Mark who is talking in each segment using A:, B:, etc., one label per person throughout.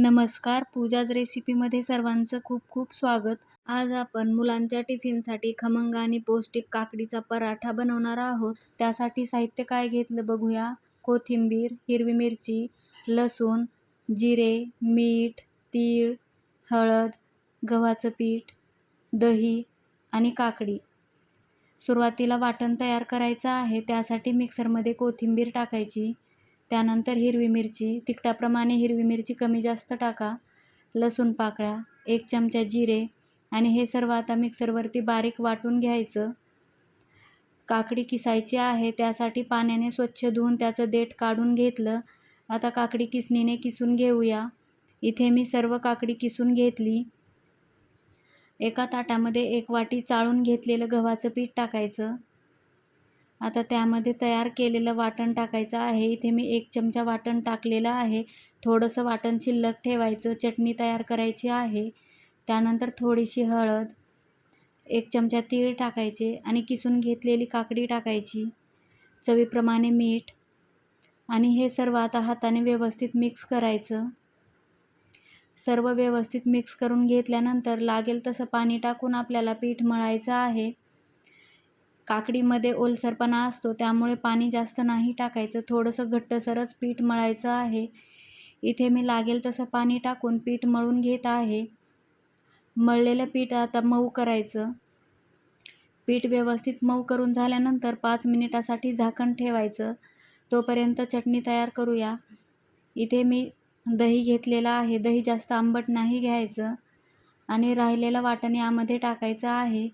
A: नमस्कार पूजाज रेसिपीमध्ये सर्वांचं खूप खूप स्वागत. आज आपण मुलांच्या टिफिनसाठी खमंग आणि पौष्टिक काकडीचा पराठा बनवणार आहोत. त्यासाठी साहित्य काय घेतलं बघूया. कोथिंबीर हिरवी मिरची लसूण जिरे मीठ तीळ हळद गव्हाचं पीठ दही आणि काकडी. सुरुवातीला वाटण तयार करायचं आहे. त्यासाठी मिक्सरमध्ये कोथिंबीर टाकायची. त्यानंतर हिरवी मिरची तिखटाप्रमाणे हिरवी मिरची कमी जास्त टाका. लसूण पाकळ्या एक चमचा जिरे आणि हे सर्व आता मिक्सरवरती बारीक वाटून घ्यायचं. काकडी किसायची आहे त्यासाठी पाण्याने स्वच्छ धुवून त्याचं देठ काढून घेतलं. आता काकडी किसणीने किसून घेऊया. इथे मी सर्व काकडी किसून घेतली. एका ताटामध्ये एक वाटी चाळून घेतलेलं गव्हाचं पीठ टाकायचं. आता त्यामध्ये तयार केलेलं वाटण टाकायचं आहे. इथे मी एक चमचा वाटण टाकलेलं आहे. थोडंसं वाटण शिल्लक ठेवायचं. चटणी तयार करायची आहे. त्यानंतर थोडीशी हळद एक चमचा तीळ टाकायचे आणि किसून घेतलेली काकडी टाकायची. चवीप्रमाणे मीठ आणि हे सर्व आता हाताने व्यवस्थित मिक्स करायचं. सर्व व्यवस्थित मिक्स करून घेतल्यानंतर लागेल तसं पाणी टाकून आपल्याला पीठ मळायचं आहे. काकडीमध्ये ओलसरपणा असतो त्यामुळे पाणी जास्त नाही टाकायचं. थोडंसं घट्टसरच पीठ मळायचं आहे. इथे मी लागेल तसं पाणी टाकून पीठ मळून घेत आहे. मळलेलं पीठ आता मऊ करायचं. पीठ व्यवस्थित मऊ करून झाल्यानंतर पाच मिनिटासाठी झाकण ठेवायचं. तोपर्यंत चटणी तयार करूया. इथे मी दही घेतलेलं आहे. दही जास्त आंबट नाही घ्यायचं. आणि राहिलेलं वाटण यामध्ये टाकायचं आहे.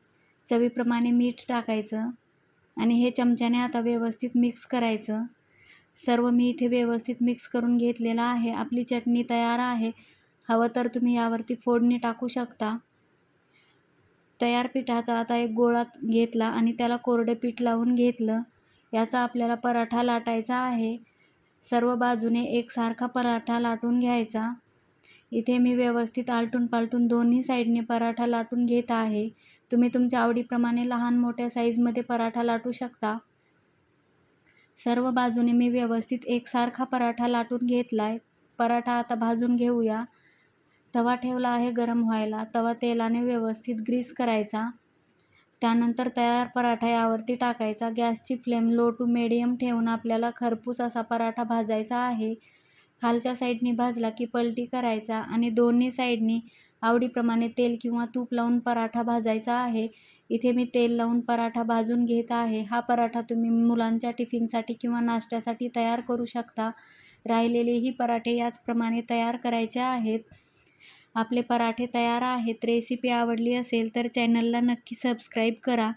A: चवीप्रमाणे मीठ टाकायचं आणि हे चमच्याने आता व्यवस्थित मिक्स करायचं. सर्व मी इथे व्यवस्थित मिक्स करून घेतलेलं आहे. आपली चटणी तयार आहे. हवं तर तुम्ही यावरती फोडणी टाकू शकता. तयार पिठाचा आता एक गोळा घेतला आणि त्याला कोरडे पीठ लावून घेतलं. याचा आपल्याला पराठा लाटायचा आहे. सर्व बाजूने एकसारखा पराठा लाटून घ्यायचा. इथे मी व्यवस्थित आलटून पालटून दोन्ही साईडने पराठा लाटून घेत आहे. तुम्ही तुमच्या आवडीप्रमाणे लहान मोठ्या साईजमध्ये पराठा लाटू शकता. सर्व बाजूने मी व्यवस्थित एकसारखा पराठा लाटून घेतला आहे पराठा आता भाजून घेऊया. तवा ठेवला आहे गरम व्हायला. तवा तेलाने व्यवस्थित ग्रीस करायचा. त्यानंतर तयार पराठा यावरती टाकायचा. गॅसची फ्लेम लो टू मिडियम ठेवून आपल्याला खरपूस असा पराठा भाजायचा आहे. खालच्या साईडनी भाजला की पलटी करायचा आणि दोन्ही साईडनी आवडीप्रमाणे तेल किंवा तूप लावून पराठा भाजायचा आहे. इथे मी तेल लावून पराठा भाजून घेत आहे. हा पराठा तुम्ही मुलांच्या टिफिनसाठी किंवा नाश्त्यासाठी तयार करू शकता. राहिलेलेही पराठे याचप्रमाणे तयार करायचे आहेत. आपले पराठे तयार आहेत. रेसिपी आवडली असेल तर चॅनलला नक्की सबस्क्राईब करा.